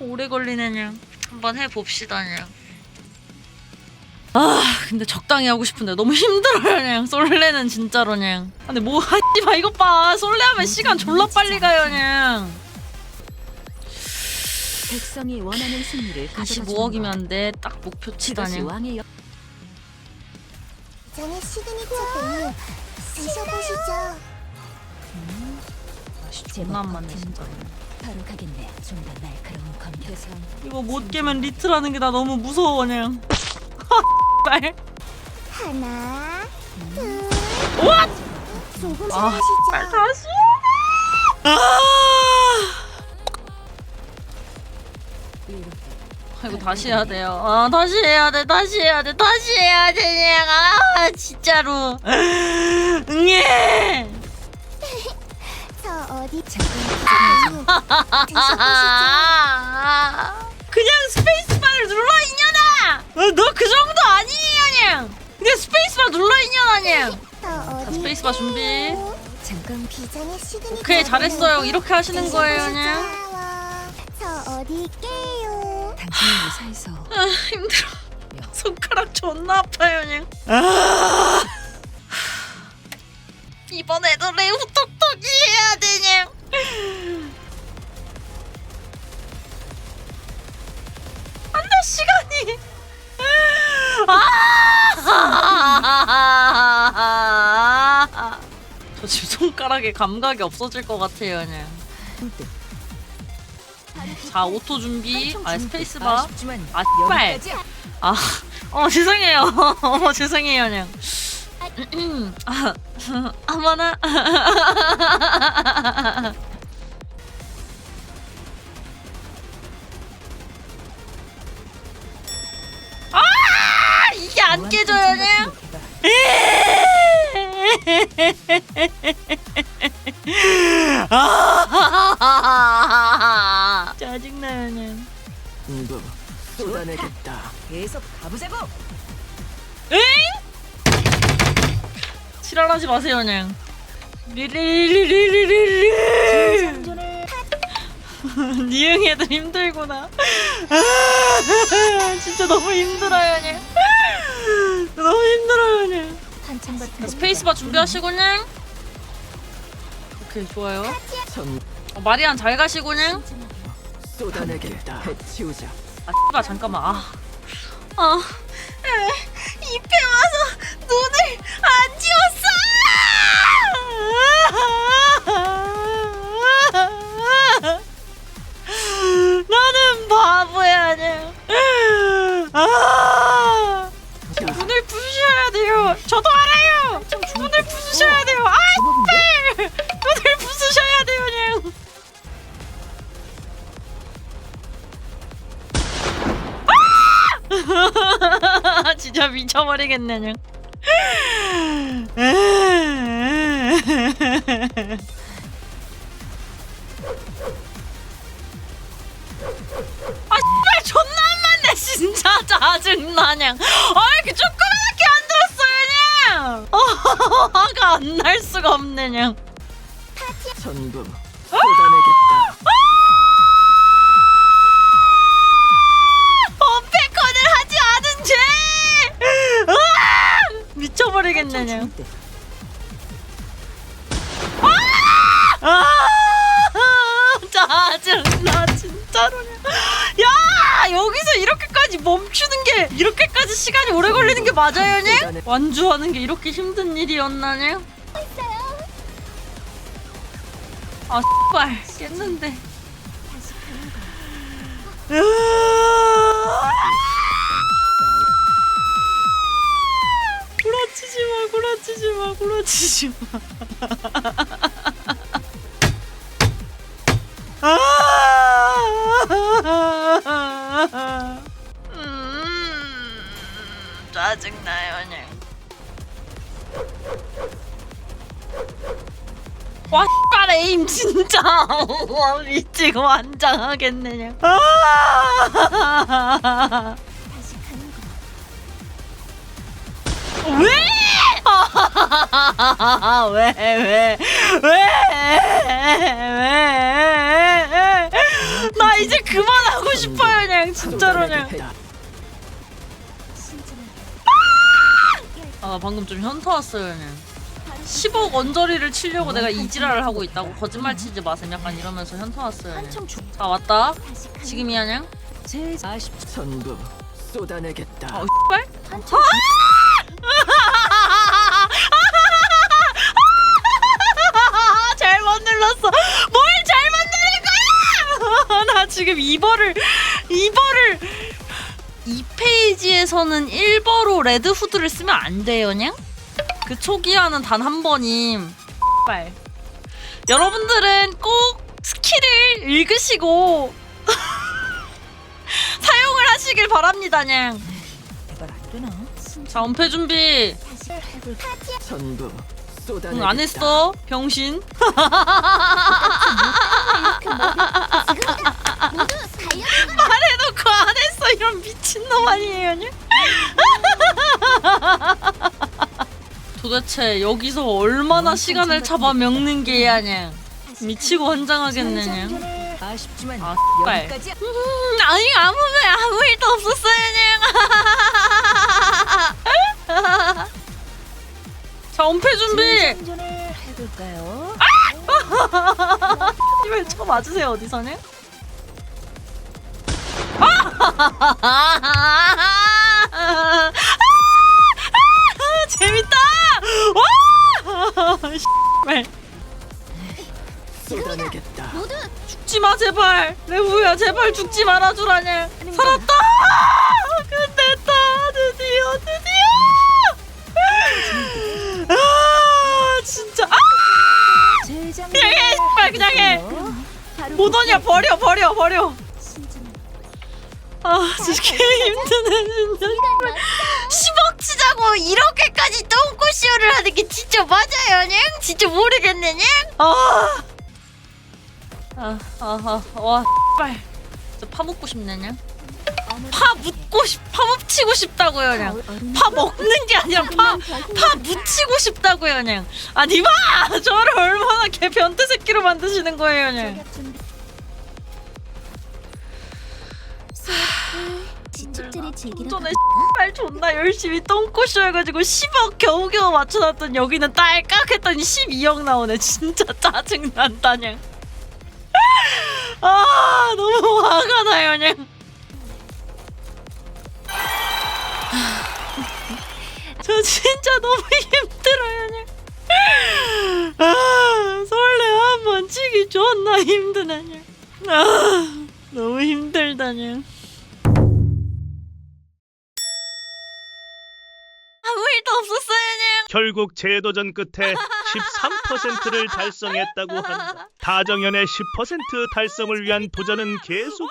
오래 걸리네냥. 한번 해봅시다냥. 아 근데 적당히 하고 싶은데 너무 힘들어요 그냥 솔레는 진짜로 그냥 아, 근데 뭐 하지마 이것 봐 솔레 하면 시간 졸라 빨리 가요 그냥 백성이 원하는 승리를 다시 가져다 모억이면 주는 안돼 딱 것. 목표치다 그냥 왕의 역- 전의 시그니처 메뉴 드셔보시죠. 다시 존나 안 맞네 진짜 가겠네. 좀 더 날카로운 검격. 이거 못 깨면 리트라는 게 나 너무 무서워 그냥 빨 하나, 둘, 조금 아, 다시 아 아, 이거 다시 해야 돼요. 아, 다시 해야 돼, 다시 해야 돼, 다시 해야 돼, 그냥. 아, 진짜로. 응애! 저 어디 잠깐 드셔보시죠. 그냥 스페이스바를 눌러, 이년아! 너 그 정도 아니에요, 그냥! 그냥 스페이스바 눌러, 이년아, 스페이스바 준비. 잠깐 비전의 시그니처 오케이, 잘했어요. 이렇게 하시는 거예요. 그냥. 저 어디 있게요. 아, 힘들어. 손가락 존나 아파요, 그냥. 아. 이번에도 레우 톡톡이 해야 되냐? 안돼 시간이. 아! 저 지금 손가락에 감각이 없어질 것 같아요, 그냥. 자, 오토 준비. 아, 스페이스바. 아, 씨발. 아, 어 죄송해요. 어 죄송해요, 그냥. 아, 아마나. 쏟아내겠다. 계속 가보자고. 엥? 지랄하지 마세요 그냥 리리리리리리리 니응 애들 힘들구나 아, 진짜 너무 힘들어요 그냥 너무 힘들어요 그냥 한참 같은 스페이스바 준비하시고 그냥 오케이 좋아요 전 어, 마리안 잘 가시고 그냥 쏟아내겠다. 해치우자. 아 씨발 잠깐만 아 아, 에, 입에 와서 눈을 안 지웠어. 나는 바보야, 그냥. 아, 눈을 부수셔야 돼요. 저도 알아 진짜 미쳐버리겠네 그냥 아 씨발 존나 안 맞네 진짜. 짜증나 그냥. 아 이렇게 조그맣게 안 들었어 그냥. 어, 화가 안 날 수가 없네 그냥. 전부 으아! 미쳐버리겠네 그냥 때아 짜증나 진짜로 야! 여기서 이렇게까지 멈추는 게 이렇게까지 시간이 오래 걸리는 게 맞아요 냐 완주하는 게 이렇게 힘든 일이었나냐 아 씨발. 깼는데 구라치지 마 구라치지 마 구라치지 마 아! 음, 짜증나요, 그냥. 와, 씨발, 에임, 진짜. 와, 미치고 환장하겠네, 그냥. 아! 왜? 왜, 왜, 왜, 왜, 왜, 진짜로냐 쏟아내겠다. 아나 방금 좀 현타 왔어요 그냥 10억 언저리를 치려고 내가 이지랄을 하고 있다고 거짓말 치지 마세요 약간 이러면서 현타 왔어요 그냥. 자 왔다 다시 가는 지금이야 냥제 40. 전부 쏟아내겠다. 어 X발 한 지금 2버를 2버를 2페이지에서는 1버로 레드 후드를 쓰면 안 돼요, 냥? 그 초기화는 단 한 번임. 빨. 여러분들은 꼭 스킬을 읽으시고 사용을 하시길 바랍니다, 냥. 안 되나? 자, 은폐 준비. 전부 응. 안 했어, 병신. 모두 달려 말해놓고 안 했어 이런 미친놈 아니에요 냐? 도대체 여기서 얼마나 시간을 잡아 먹는 게 야냐 미치고 환장하겠네냐 전에 아쉽지만 아. 여기까지. 음, 아니 아무 말 아무 일도 없었어요 냐 자 은폐 준비 해볼까요? 이걸 쳐 맞으세요 어디서냐 아! 재밌다! 와! 씨발. 쏟아내겠다. 모두 죽지 마 제발 레우야 제발 죽지 말아 주라냐 살았다 끝냈다 드디어 드디어 아 진짜 아. 그냥 해, 씨발, 그냥 해. 못 오냐 버려 버려 버려 아 진짜 개 힘드네 진짜 10억 치자고 이렇게까지 똥꼬쇼를 하는 게 진짜 맞아요 냥? 진짜 모르겠네 냥? 아 아, 아, 아, 와, 빨. 진짜 파묻고 싶네, 냥. 파 묻고 싶, 파 묻히고 싶다고요, 냥. 파 먹는 게 아니라 파, 파 묻히고 싶다고요, 냥. 아니, 마! 저를 얼마나 개 변태 새끼로 만드시는 거예요, 냥. 축들을 즐기러 전에 존나 열심히 똥꼬쇼 해가지고 10억 겨우겨우 맞춰놨던 여기는 딸깍 했더니 12억 나오네. 진짜 짜증난다 냥. 아 너무 화가 나요 냥. 저 진짜 너무 힘들어요 냥. 아, 설레. 한번 치기 존나 힘드네 냥. 아, 너무 힘들다 냥 결국 재도전 끝에 13%를 달성했다고 한다. 다정현의 10% 달성을 위한 도전은 계속된다.